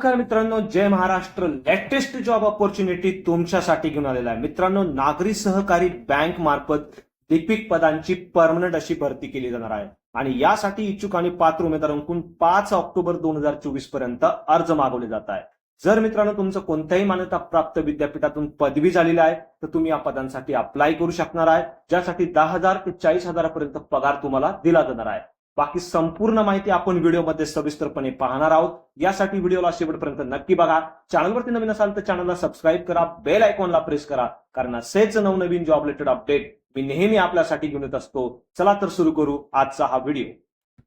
नमस्कार मित्रांनो जय महाराष्ट्र. लेटेस्ट जॉब ऑपॉर्च्युनिटी तुमच्यासाठी घेऊन आलेला आहे. मित्रांनो नागरी सहकारी बँक मार्फत लिपिक पदांची परमनंट अशी भरती केली जाणार आहे. आणि यासाठी इच्छुक आणि पात्र उमेदवारांकडून पाच ऑक्टोबर दोन हजार चोवीसपर्यंत अर्ज मागवले जात आहे जर मित्रांनो तुमचं कोणत्याही मान्यता प्राप्त विद्यापीठातून पदवी झालेली आहे तर तुम्ही या पदांसाठी अप्लाय करू शकणार आहे ज्यासाठी दहा हजार ते चाळीस हजारापर्यंत पगार तुम्हाला दिला जाणार आहे. बाकी संपूर्ण माहिती आपण व्हिडिओमध्ये सविस्तरपणे पाहणार आहोत. यासाठी व्हिडिओला शेवटपर्यंत नक्की बघा. चॅनलवरती नवीन असाल तर चॅनलला सबस्क्राईब करा. बेल आयकॉनला प्रेस करा. कारण असेच नवनवीन जॉब रिलेटेड अपडेट मी नेहमी आपल्यासाठी घेऊन येत असतो. चला तर सुरू करू आजचा हा व्हिडिओ.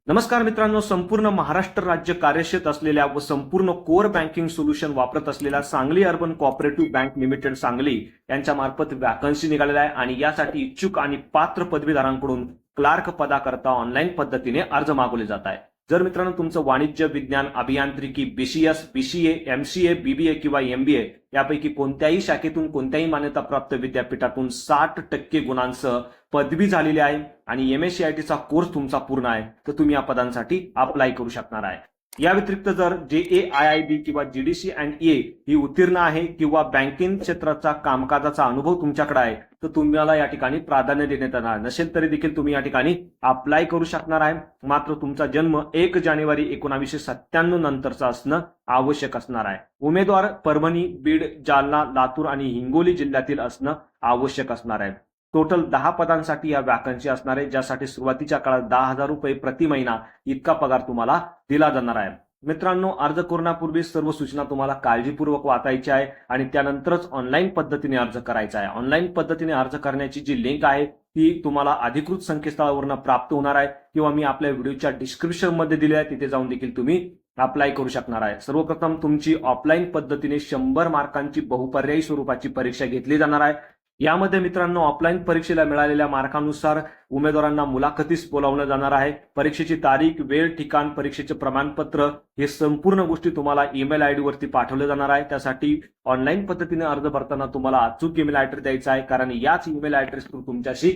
नमस्कार मित्रांनो. संपूर्ण महाराष्ट्र राज्य कार्यक्षेत असलेल्या व संपूर्ण कोर बँकिंग सोल्युशन वापरत असलेल्या Sangli urban cooperative bank limited Sangli यांच्या मार्फत वॅकन्सी निघालेल्या आहे. आणि यासाठी इच्छुक आणि पात्र पदवीधारांकडून क्लार्क पदाकरता ऑनलाईन पद्धतीने अर्ज मागवले जात आहे. जर मित्रांनो तुमचं वाणिज्य विज्ञान अभियांत्रिकी बीसीएस बीसीए एमसीए बीबीए किंवा एमबीए यापैकी कोणत्याही शाखेतून कोणत्याही मान्यताप्राप्त विद्यापीठातून साठ टक्के गुणांसह पदवी झालेली आहे आणि एम एस सी आय टीचा कोर्स तुमचा पूर्ण आहे तर तुम्ही या पदांसाठी अप्लाय करू शकणार आहे. या व्यतिरिक्त जर जे ए आय आय बी किंवा जीडीसी अँड ए ही उत्तीर्ण आहे किंवा बँकिंग क्षेत्राचा कामकाजाचा अनुभव तुमच्याकडे आहे तर तुम्हाला या ठिकाणी प्राधान्य देण्यात येणार. नसेल तरी देखील तुम्ही या ठिकाणी अप्लाय करू शकणार आहे. मात्र तुमचा जन्म एक जानेवारी एकोणावीसशे सत्त्याण्णव नंतरचा असणं आवश्यक असणार आहे. उमेदवार परभणी बीड जालना लातूर आणि हिंगोली जिल्ह्यातील असणं आवश्यक असणार आहे. टोटल दहा पदांसाठी या वॅकन्सी असणार आहे ज्यासाठी सुरुवातीच्या काळात दहा हजार रुपये प्रति महिना इतका पगार तुम्हाला दिला जाणार आहे. मित्रांनो अर्ज करण्यापूर्वी सर्व सूचना तुम्हाला काळजीपूर्वक वाचायची आहे आणि त्यानंतरच ऑनलाईन पद्धतीने अर्ज करायचा आहे. ऑनलाईन पद्धतीने अर्ज करण्याची जी लिंक आहे ती तुम्हाला अधिकृत संकेतस्थळावरून प्राप्त होणार आहे किंवा मी आपल्या व्हिडिओच्या डिस्क्रिप्शनमध्ये दिली आहे तिथे जाऊन देखील तुम्ही अप्लाय करू शकणार आहे. सर्वप्रथम तुमची ऑफलाईन पद्धतीने शंभर मार्कांची बहुपर्यायी स्वरूपाची परीक्षा घेतली जाणार आहे. यामध्ये मित्रांनो ऑफलाईन परीक्षेला मिळालेल्या मार्कानुसार उमेदवारांना मुलाखतीस बोलावलं जाणार आहे. परीक्षेची तारीख वेळ ठिकाण परीक्षेचे प्रमाणपत्र हे संपूर्ण गोष्टी तुम्हाला ईमेल आयडी वरती पाठवले जाणार आहे. त्यासाठी ऑनलाईन पद्धतीने अर्ज भरताना तुम्हाला अचूक ईमेल ऍड्रेस द्यायचा आहे. कारण याच ईमेल ऍड्रेस थ्रू तुमच्याशी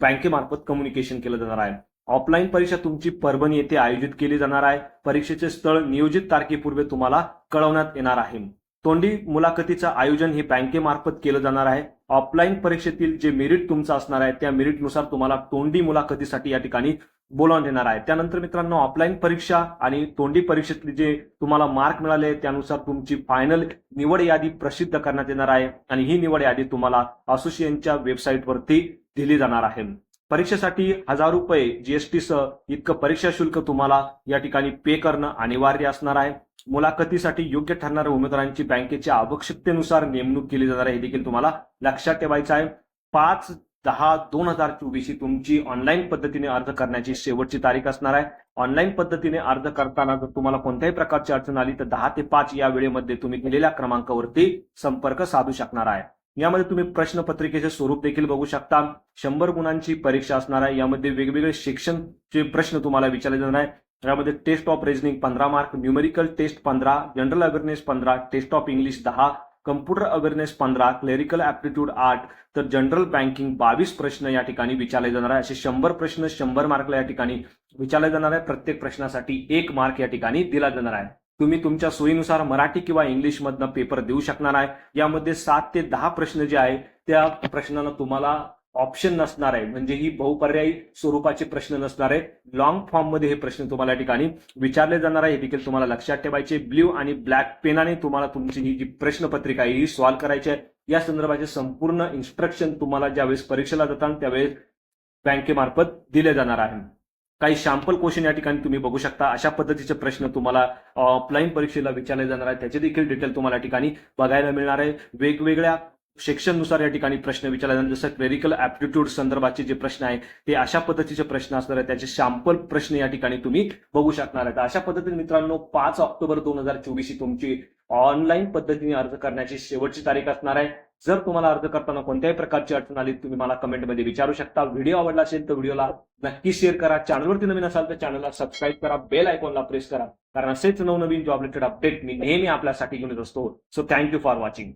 बँकेमार्फत कम्युनिकेशन केलं जाणार आहे. ऑफलाईन परीक्षा तुमची परभणी येथे आयोजित केली जाणार आहे. परीक्षेचे स्थळ नियोजित तारखेपूर्वी तुम्हाला कळवण्यात येणार आहे. तोंडी मुलाखतीचं आयोजन हे बँकेमार्फत केलं जाणार आहे. ऑफलाईन परीक्षेतील जे मेरिट तुमचं असणार आहे त्या मेरिटनुसार तुम्हाला तोंडी मुलाखतीसाठी या ठिकाणी बोलावून देणार आहे. त्यानंतर मित्रांनो ऑफलाईन परीक्षा आणि तोंडी परीक्षेतले जे तुम्हाला मार्क मिळाले त्यानुसार तुमची फायनल निवड यादी प्रसिद्ध करण्यात येणार आहे आणि ही निवड यादी तुम्हाला असोसिएशनच्या वेबसाईटवरती दिली जाणार आहे. परीक्षेसाठी हजार रुपये जीएसटी सह इतकं परीक्षा शुल्क तुम्हाला या ठिकाणी पे करणं अनिवार्य असणार आहे. मुलाखतीसाठी योग्य ठरणाऱ्या उमेदवारांची बँकेच्या आवश्यकतेनुसार नेमणूक केली जाणार आहे. हे देखील तुम्हाला लक्षात ठेवायचं आहे. पाच दहा दोन हजार चोवीस ही तुमची ऑनलाईन पद्धतीने अर्ज करण्याची शेवटची तारीख असणार आहे. ऑनलाईन पद्धतीने अर्ज करताना जर तुम्हाला कोणत्याही प्रकारची अडचण आली तर दहा ते पाच या वेळेमध्ये तुम्ही दिलेल्या क्रमांकावरती संपर्क साधू शकणार आहे. यामध्ये तुम्ही प्रश्नपत्रिकेचे स्वरूप देखील बघू शकता. शंभर गुणांची परीक्षा असणार आहे. यामध्ये वेगवेगळे शिक्षणचे प्रश्न तुम्हाला विचारले जाणार आहे. यामध्ये टेस्ट ऑफ रिजनिंग पंधरा मार्क न्यूमेरिकल टेस्ट पंधरा जनरल अवेअरनेस पंधरा टेस्ट ऑफ इंग्लिश दहा कम्प्युटर अवेअरनेस पंधरा क्लेरिकल ऍप्टिट्यूड आठ तर जनरल बँकिंग बावीस प्रश्न या ठिकाणी विचारले जाणार आहे. असे शंभर प्रश्न शंभर मार्कला या ठिकाणी विचारले जाणार आहे. प्रत्येक प्रश्नासाठी एक मार्क या ठिकाणी दिला जाणार आहे. तुम्ही तुमच्या सोयीनुसार मराठी किंवा इंग्लिश मधनं पेपर देऊ शकणार आहे. यामध्ये सात ते दहा प्रश्न जे आहे त्या प्रश्नांना तुम्हाला ऑप्शन नसणार आहे. म्हणजे ही बहुपर्यायी स्वरूपाचे प्रश्न नसणार आहे. लॉंग फॉर्ममध्ये हे प्रश्न तुम्हाला या ठिकाणी विचारले जाणार आहे. हे देखील तुम्हाला लक्षात ठेवायचे ब्ल्यू आणि ब्लॅक पेनाने तुम्हाला तुमची ही जी प्रश्नपत्रिका आहे ही सॉल्व्ह करायची आहे. या संदर्भाचे संपूर्ण इन्स्ट्रक्शन तुम्हाला ज्यावेळेस परीक्षेला जातात त्यावेळेस बँकेमार्फत दिले जाणार आहे. काही शॅम्पल क्वेश्चन या ठिकाणी तुम्ही बघू शकता. अशा पद्धतीचे प्रश्न तुम्हाला ऑफलाईन परीक्षेला विचारले जाणार आहेत. त्याचे देखील डिटेल तुम्हाला ठिकाणी बघायला मिळणार आहे. वेगवेगळ्या सेक्शननुसार या ठिकाणी प्रश्न विचारला जाणार जसं क्लेरिकल ऍप्टिट्यूड संदर्भाचे जे प्रश्न आहे ते अशा पद्धतीचे प्रश्न असणार आहेत. त्याचे शॅम्पल प्रश्न या ठिकाणी तुम्ही बघू शकणार आहेत. अशा पद्धतीने मित्रांनो पाच ऑक्टोबर दोन हजार चोवीस ही तुमची ऑनलाईन पद्धतीने अर्ज करण्याची शेवटची तारीख असणार आहे. जर तुम्हाला अर्ज करताना कोणत्याही प्रकारची अडचण आली तुम्ही मला कमेंटमध्ये विचारू शकता. व्हिडिओ आवडला असेल तर व्हिडिओला नक्की शेअर करा. चॅनलवरती नवीन असाल तर चॅनलला सबस्क्राईब करा. बेल आयकॉनला प्रेस करा. कारण असेच नवनवीन जॉब रिलेटेड अपडेट मी नेहमी आपल्यासाठी घेऊन येत असतो. So thank you for watching